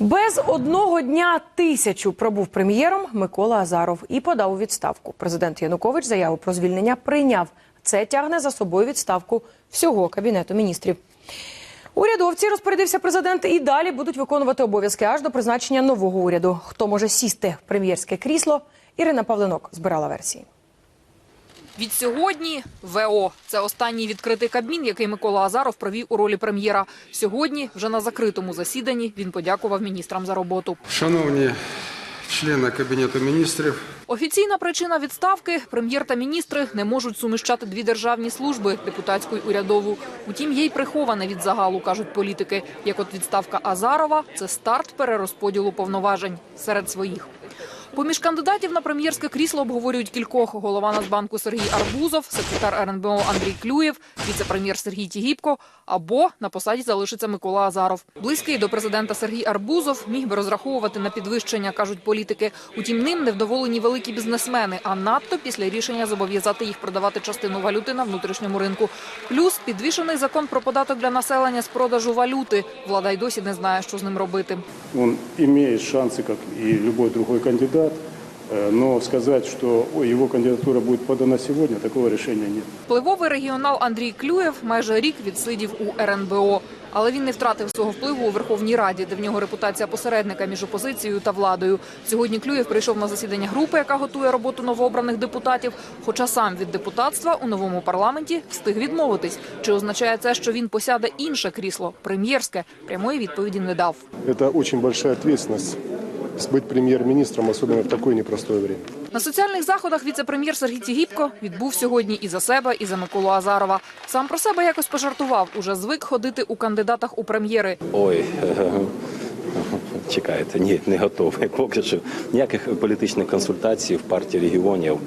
Без одного дня тисячу пробув прем'єром Микола Азаров і подав у відставку. Президент Янукович заяву про звільнення прийняв. Це тягне за собою відставку всього кабінету міністрів. Урядовці розпорядився президент і далі будуть виконувати обов'язки аж до призначення нового уряду. Хто може сісти в прем'єрське крісло? Ірина Павленок збирала версії. Від сьогодні ВО – це останній відкритий кабмін, який Микола Азаров провів у ролі прем'єра. Сьогодні, вже на закритому засіданні, він подякував міністрам за роботу. Шановні члени Кабінету міністрів, Офіційна причина відставки – прем'єр та міністри не можуть суміщати дві державні служби – депутатську й урядову. Утім, є й приховане від загалу, кажуть політики. Як от відставка Азарова – це старт перерозподілу повноважень серед своїх. Поміж кандидатів на прем'єрське крісло обговорюють кількох. Голова Нацбанку Сергій Арбузов, секретар РНБО Андрій Клюєв, віце-прем'єр Сергій Тігіпко або на посаді залишиться Микола Азаров. Близький до президента Сергій Арбузов міг би розраховувати на підвищення, кажуть політики. Утім, ним невдоволені великі бізнесмени, а надто після рішення зобов'язати їх продавати частину валюти на внутрішньому ринку. Плюс підвішений закон про податок для населення з продажу валюти. Влада й досі не знає, що з ним робити. Он имеет шансы, как и любой другой кандидат, э, но сказать, что «Ой, его кандидатура будет подана сегодня, такого решения нет. Впливовий регіонал Андрій Клюєв майже рік відсидів у РНБО. Але він не втратив свого впливу у Верховній Раді, де в нього репутація посередника між опозицією та владою. Сьогодні Клюєв прийшов на засідання групи, яка готує роботу новообраних депутатів. Хоча сам від депутатства у новому парламенті встиг відмовитись. Чи означає це, що він посяде інше крісло прем'єрське? Прямої відповіді не дав. Это очень большая ответственность быть прем'єр-міністром, особливо в такое непростое время. На соціальних заходах віце-прем'єр Сергій Цігіпко відбув сьогодні і за себе, і за Миколу Азарова. Сам про себе якось пожартував. Уже звик ходити у кандидатах у прем'єри. Ой, чекайте, ні, не готовий. Поки що ніяких політичних консультацій в партії регіонів,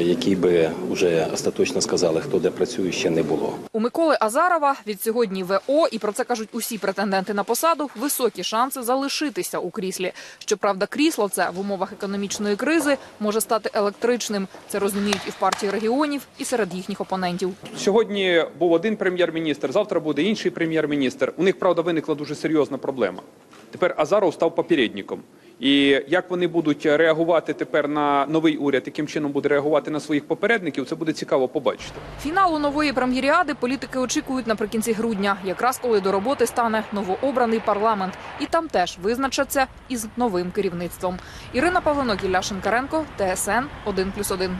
які би вже остаточно сказали, хто де працює, ще не було. У Миколи Азарова від сьогодні ВО, і про це кажуть усі претенденти на посаду, високі шанси залишитися у кріслі. Щоправда, крісло це в умовах економічної кризи може стати електричним. Це розуміють і в партії регіонів, і серед їхніх опонентів. Сьогодні був один прем'єр-міністр, завтра буде інший прем'єр-міністр. У них правда виникла дуже серйозна проблема. Тепер Азаров став попередником. І як вони будуть реагувати тепер на новий уряд, яким чином буде реагувати на своїх попередників, це буде цікаво побачити. Фіналу нової прем'єріади політики очікують наприкінці грудня, якраз коли до роботи стане новообраний парламент, і там теж визначаться із новим керівництвом. Ірина Павленок, Ілля Шинкаренко, ТСН 1+,1.